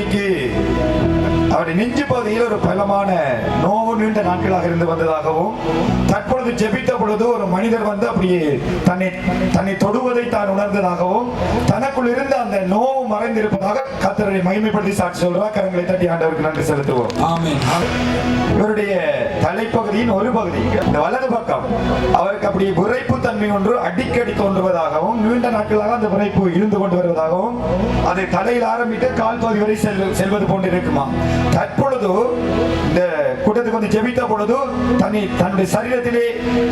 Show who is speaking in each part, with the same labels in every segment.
Speaker 1: சகோதரிக்கு அவருடைய நெஞ்சு பகுதியில் ஒரு பலமான நோவு நீண்ட நாட்களாக இருந்து வந்ததாகவும் தற்பொழுது ஜெபி மனிதர் வந்து அப்படியே தன்னை தன்னை தொடுவதை தான் உணர்ந்ததாகவும் தனக்குள் இருந்த அந்த நோவு மறைந்திருப்பதாக கத்தரை மகிமைப்படுத்தி சாட்சி சொல்றார். கரங்களை தட்டி ஆண்டவருக்கு நன்றி செலுத்துவோம். இவருடைய தலைப்பகுதியின் ஒரு பகுதி இந்த வலது பக்கம் அவருக்கு அப்படி விரைப்பு தன்மை ஒன்று அடிக்கடி தோன்றுவதாகவும் நீண்ட நாட்களாக அந்த விரைப்பு இருந்து கொண்டு வருவதாகவும் அதை தலையில் ஆரம்பித்து கால் பகுதி வரை செல் செல்வது போன்று இருக்குமா? தற்பொழுது வந்து ஜெபித்த பொழுது தன்னை தன்னுடைய சரீரத்திலே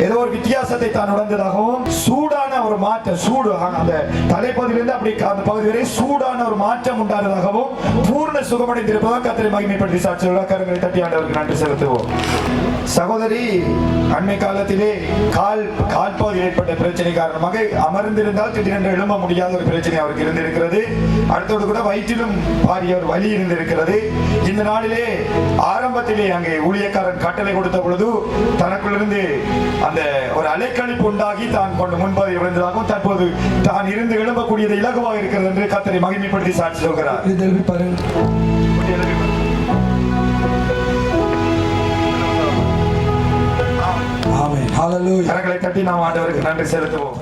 Speaker 1: ஏதோ ஒரு வித்தியாசத்தை தான் உணர்ந்ததாகவும் சூடான மாற்றம் சூடு அந்த தலைப்பகுதியிலிருந்து அப்படி அந்த பகுதி வரை சூடான ஒரு மாற்றம் உண்டானதாகவும் பூர்ண சுகமடைந்திருப்பதாக கத்திரை மகிமைப்படுத்தி சாட்சியோட கரங்களை தட்டி ஆண்டவருக்கு நன்றி செலுத்துவோம். சகோதரி அண்மை காலத்திலே கால் கால் ஏற்பட்ட பிரச்சனை காரணமாக அமர்ந்திருந்தால் திடீரென்று எழும்ப முடியாத ஒரு பிரச்சனை அவருக்கு இருந்திருக்கிறது. அடுத்தோடு கூட வயிற்றிலும் பாரிய ஒரு வலி இருந்திருக்கிறது. இந்த நாளிலே ஆரம்பத்திலே அங்கே ஊழியக்காரன் கட்டளை கொடுத்த பொழுது தனக்குள்ளிருந்து அந்த ஒரு அலைக்கழிப்பு உண்டாகி தான் கொண்டு முன்பதை விழுந்ததாகவும் தற்போது தான் இருந்து எழும்பக்கூடியது இலகுவாக இருக்கிறது என்று கத்தரை மகிமைப்படுத்தி சாட்சி சொல்கிறார்.
Speaker 2: இது எழுப்பி
Speaker 1: கரங்களை தட்டி நாம் ஆண்டவருக்கு நன்றி செலுத்துவோம்.